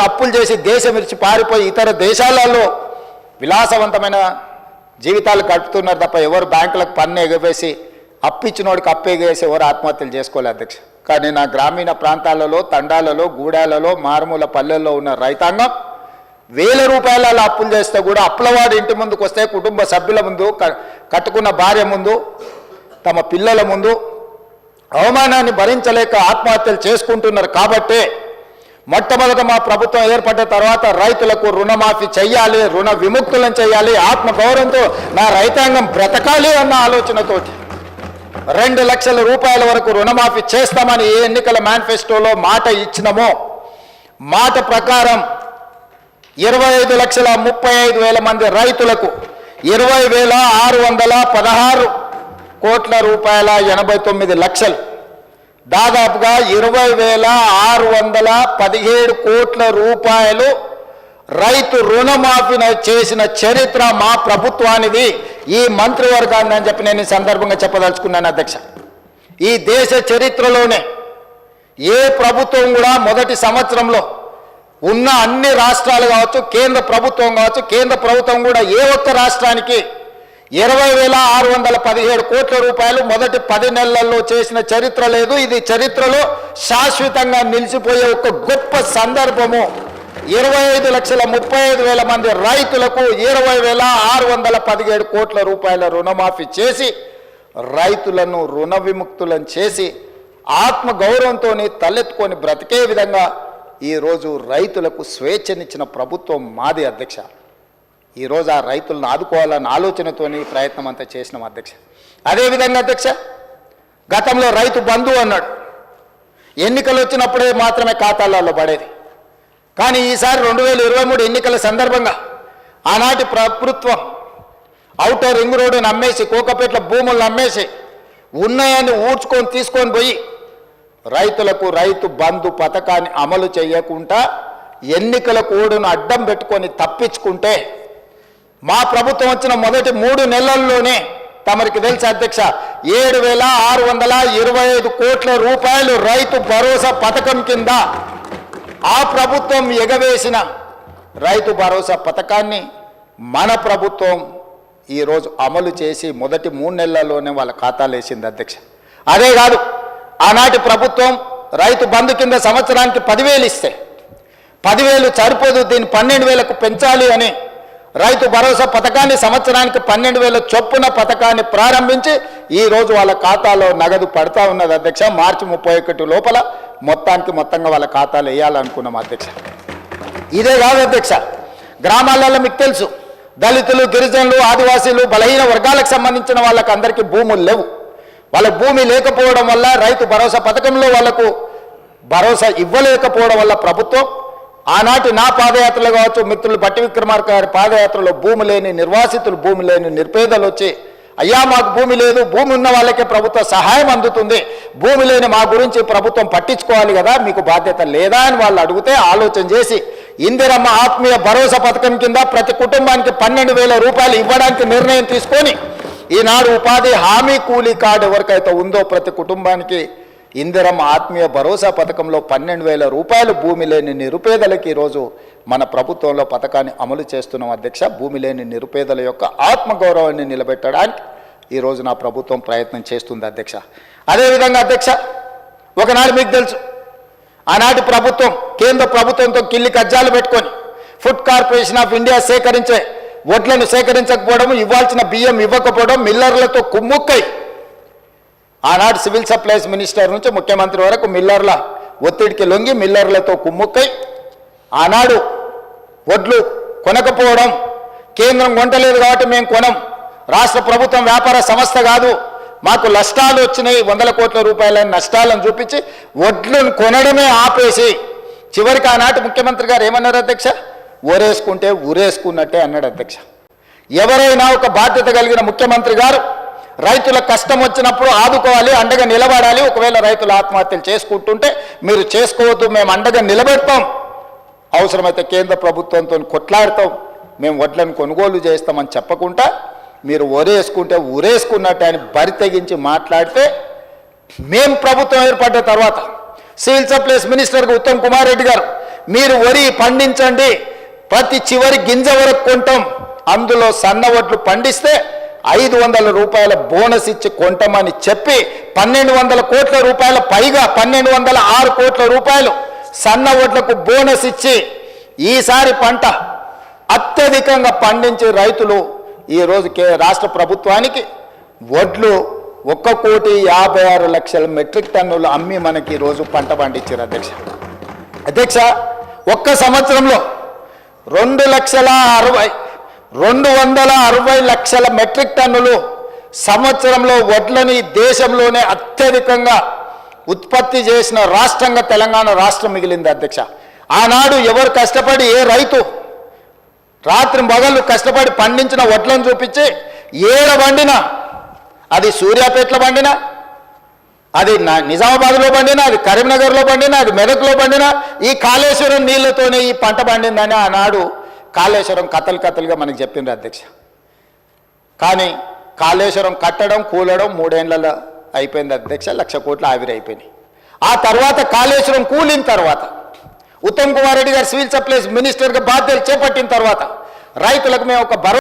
కోట్ల అప్పులు చేసి దేశం విడిచి పారిపోయి ఇతర దేశాలలో విలాసవంతమైన జీవితాలు గడుపుతున్నారు తప్ప ఎవరు బ్యాంకులకు పన్ను ఎగవేసి అప్పిచ్చినోడికి అప్పేగేసి ఎవరు ఆత్మహత్యలు చేసుకోలేదు అధ్యక్ష. కానీ నా గ్రామీణ ప్రాంతాలలో తండాలలో గూడాలలో మారుమూల పల్లెల్లో ఉన్న రైతాంగం వేల రూపాయల అప్పులు చేస్తే కూడా అప్పులవాడు ఇంటి ముందుకు వస్తే కుటుంబ సభ్యుల ముందు కట్టుకున్న భార్య ముందు తమ పిల్లల ముందు అవమానాన్ని భరించలేక ఆత్మహత్యలు చేసుకుంటున్నారు కాబట్టే మొట్టమొదట మా ప్రభుత్వం ఏర్పడ్డ తర్వాత రైతులకు రుణమాఫీ చేయాలి రుణ విముక్తులను చేయాలి ఆత్మగౌరవంతో నా రైతాంగం బ్రతకాలి అన్న ఆలోచనతోటి రెండు లక్షల రూపాయల వరకు రుణమాఫీ చేస్తామని ఏ ఎన్నికల మేనిఫెస్టోలో మాట ఇచ్చినమో మాట ప్రకారం ఇరవై ఐదు లక్షల ముప్పై ఐదు వేల మంది రైతులకు ఇరవై వేల ఆరు వందల పదహారు కోట్ల రూపాయల ఎనభై తొమ్మిది లక్షలు దాదాపుగా ఇరవై వేల ఆరు వందల పదిహేడు కోట్ల రూపాయలు రైతు రుణమాఫీ చేసిన చరిత్ర మా ప్రభుత్వానిది. ఈ మంత్రివర్గాన్ని అని చెప్పి నేను ఈ సందర్భంగా చెప్పదలుచుకున్నాను అధ్యక్ష. ఈ దేశ చరిత్రలోనే ఏ ప్రభుత్వం కూడా మొదటి సంవత్సరంలో ఉన్న అన్ని రాష్ట్రాలు కావచ్చు కేంద్ర ప్రభుత్వం కావచ్చు కేంద్ర ప్రభుత్వం కూడా ఏ ఒక్క రాష్ట్రానికి ఇరవై వేల ఆరు వందల పదిహేడు కోట్ల రూపాయలు మొదటి పది నెలల్లో చేసిన చరిత్ర లేదు. ఇది చరిత్రలో శాశ్వతంగా నిలిచిపోయే ఒక గొప్ప సందర్భము. ఇరవై ఐదు లక్షల ముప్పై ఐదు వేల మంది రైతులకు ఇరవై వేల ఆరు వందల పదిహేడు కోట్ల రూపాయల రుణమాఫీ చేసి రైతులను రుణ విముక్తులను చేసి ఆత్మ గౌరవంతో తలెత్తుకొని బ్రతికే విధంగా ఈరోజు రైతులకు స్వేచ్ఛనిచ్చిన ప్రభుత్వం మాది అధ్యక్ష. ఈరోజు ఆ రైతులను ఆదుకోవాలన్న ఆలోచనతోని ప్రయత్నం అంతా చేసినాం అధ్యక్ష. అదేవిధంగా అధ్యక్ష గతంలో రైతు బంధు అన్నాడు ఎన్నికలు వచ్చినప్పుడే మాత్రమే ఖాతాలలో పడేది. కానీ ఈసారి రెండు వేల ఇరవై మూడు ఎన్నికల సందర్భంగా ఆనాటి ప్రభుత్వం అవుటర్ రింగ్ రోడ్డును అమ్మేసి కోకపేట్ల భూములను అమ్మేసి ఉన్నాయని ఊడ్చుకొని తీసుకొని పోయి రైతులకు రైతు బంధు పథకాన్ని అమలు చేయకుండా ఎన్నికల కోడును అడ్డం పెట్టుకొని తప్పించుకుంటే మా ప్రభుత్వం వచ్చిన మొదటి మూడు నెలల్లోనే తమరికి తెలుసు అధ్యక్ష? ఏడు వేల ఆరు వందల ఇరవై ఐదు కోట్ల రూపాయలు రైతు భరోసా పథకం కింద ఆ ప్రభుత్వం ఎగవేసిన రైతు భరోసా పథకాన్ని మన ప్రభుత్వం ఈరోజు అమలు చేసి మొదటి మూడు నెలల్లోనే వాళ్ళ ఖాతాలు వేసింది అధ్యక్ష. అదే కాదు ఆనాటి ప్రభుత్వం రైతు బంధు కింద సంవత్సరానికి పదివేలు ఇస్తే పదివేలు సరిపోదు దీన్ని పన్నెండు వేలకు పెంచాలి అని రైతు భరోసా పథకాన్ని సంవత్సరానికి పన్నెండు వేల చొప్పున పథకాన్ని ప్రారంభించి ఈ రోజు వాళ్ళ ఖాతాలో నగదు పడతా ఉన్నది అధ్యక్ష. మార్చి ముప్పై ఒకటి లోపల మొత్తానికి మొత్తంగా వాళ్ళ ఖాతాలు వేయాలనుకున్నాం అధ్యక్ష. ఇదే కాదు అధ్యక్ష గ్రామాలలో మీకు తెలుసు దళితులు గిరిజనులు ఆదివాసీలు బలహీన వర్గాలకు సంబంధించిన వాళ్ళకి అందరికీ భూములు లేవు. వాళ్ళ భూమి లేకపోవడం వల్ల రైతు భరోసా పథకంలో వాళ్ళకు భరోసా ఇవ్వలేకపోవడం వల్ల ప్రభుత్వం ఆనాటి నా పాదయాత్రలు కావచ్చు మిత్రులు బట్టి విక్రమార్క గారి పాదయాత్రలో భూమి లేని నిర్వాసితులు భూమి లేని నిర్పేదలు వచ్చి అయ్యా మాకు భూమి లేదు భూమి ఉన్న వాళ్ళకే ప్రభుత్వ సహాయం అందుతుంది భూమి లేని మా గురించి ప్రభుత్వం పట్టించుకోవాలి కదా మీకు బాధ్యత లేదా అని వాళ్ళు అడిగితే ఆలోచన చేసి ఇందిరమ్మ ఆత్మీయ భరోసా పథకం కింద ప్రతి కుటుంబానికి పన్నెండు వేల రూపాయలు ఇవ్వడానికి నిర్ణయం తీసుకొని ఈనాడు ఉపాధి హామీ కూలీ కార్డు ఎవరికైతే ఉందో ప్రతి కుటుంబానికి ఇందిరం ఆత్మీయ భరోసా పథకంలో పన్నెండు వేల రూపాయలు భూమి లేని నిరుపేదలకి ఈరోజు మన ప్రభుత్వంలో పథకాన్ని అమలు చేస్తున్నాం అధ్యక్ష. భూమి లేని నిరుపేదల యొక్క ఆత్మగౌరవాన్ని నిలబెట్టడానికి ఈరోజు నా ప్రభుత్వం ప్రయత్నం చేస్తుంది అధ్యక్ష. అదేవిధంగా అధ్యక్ష ఒకనాడు మీకు తెలుసు ఆనాటి ప్రభుత్వం కేంద్ర ప్రభుత్వంతో కిల్లి కజ్జాలు పెట్టుకొని ఫుడ్ కార్పొరేషన్ ఆఫ్ ఇండియా సేకరించే వడ్లను సేకరించకపోవడం ఇవ్వాల్సిన బియ్యం ఇవ్వకపోవడం మిల్లర్లతో కుమ్ముక్కై ఆనాడు సివిల్ సప్లైస్ మినిస్టర్ నుంచి ముఖ్యమంత్రి వరకు మిల్లర్ల ఒత్తిడికి లొంగి మిల్లర్లతో కుమ్ముక్కై ఆనాడు వడ్లు కొనకపోవడం కేంద్రం కొంటలేదు కాబట్టి మేము కొనం. రాష్ట్ర ప్రభుత్వం వ్యాపార సంస్థ కాదు. మాకు నష్టాలు వచ్చినాయి వందల కోట్ల రూపాయల నష్టాలను చూపించి వడ్లను కొనడమే ఆపేసి చివరికి ఆనాటి ముఖ్యమంత్రి గారు ఏమన్నారు అధ్యక్ష? ఊరేసుకుంటే ఊరేసుకున్నట్టే అన్నాడు అధ్యక్ష. ఎవరైనా ఒక బాధ్యత కలిగిన ముఖ్యమంత్రి గారు రైతుల కష్టం వచ్చినప్పుడు ఆదుకోవాలి అండగా నిలబడాలి. ఒకవేళ రైతులు ఆత్మహత్యలు చేసుకుంటుంటే మీరు చేసుకోవద్దు మేము అండగా నిలబెడతాం. అవసరమైతే కేంద్ర ప్రభుత్వంతో కొట్లాడతాం. మేము వడ్లను కొనుగోలు చేస్తామని చెప్పకుండా మీరు ఒరేసుకుంటే ఉరేసుకున్నట్టు అని బరి తెగించి మాట్లాడితే మేము ప్రభుత్వం ఏర్పడ్డ తర్వాత సివిల్ సప్లైస్ మినిస్టర్గా ఉత్తమ్ కుమార్ రెడ్డి గారు మీరు వరి పండించండి ప్రతి చివరి గింజ వరకు కొంటాం. అందులో సన్న వడ్లు పండిస్తే ఐదు వందల రూపాయల బోనస్ ఇచ్చి కొంటామని చెప్పి పన్నెండు వందల కోట్ల రూపాయల పైగా పన్నెండు వందల ఆరు కోట్ల రూపాయలు సన్న వడ్లకు బోనస్ ఇచ్చి ఈసారి పంట అత్యధికంగా పండించే రైతులు ఈరోజు కే రాష్ట్ర ప్రభుత్వానికి వడ్లు ఒక్క కోటి యాభై ఆరు లక్షల మెట్రిక్ టన్నులు అమ్మి మనకి ఈరోజు పంట పండించారు అధ్యక్ష. అధ్యక్ష ఒక్క సంవత్సరంలో రెండు లక్షల అరవై రెండు వందల అరవై లక్షల మెట్రిక్ టన్నులు సంవత్సరంలో వడ్లని దేశంలోనే అత్యధికంగా ఉత్పత్తి చేసిన రాష్ట్రంగా తెలంగాణ రాష్ట్రం మిగిలింది అధ్యక్ష. ఆనాడు ఎవరు కష్టపడి ఏ రైతు రాత్రి మొగళ్ళు కష్టపడి పండించిన వడ్లను చూపించి ఏడ పండినా? అది సూర్యాపేటలో పండినా? అది నా- నిజామాబాద్లో పండినా? అది కరీంనగర్లో పండినా? అది మెదక్లో పండినా? ఈ కాళేశ్వరం నీళ్ళతోనే ఈ పంట పండిందని ఆనాడు కాళేశ్వరం కథలు కథలుగా మనకు చెప్పిండ్రు అధ్యక్ష. కానీ కాళేశ్వరం కట్టడం కూలడం మూడేళ్ళలో అయిపోయింది అధ్యక్ష లక్ష కోట్లు ఆవిరి అయిపోయినాయి. ఆ తర్వాత కాళేశ్వరం కూలిన తర్వాత ఉత్తమ్ కుమార్ రెడ్డి గారు సివిల్ సప్లైస్ మినిస్టర్గా బాధ్యతలు చేపట్టిన తర్వాత రైతులకు మేము ఒక భరోసా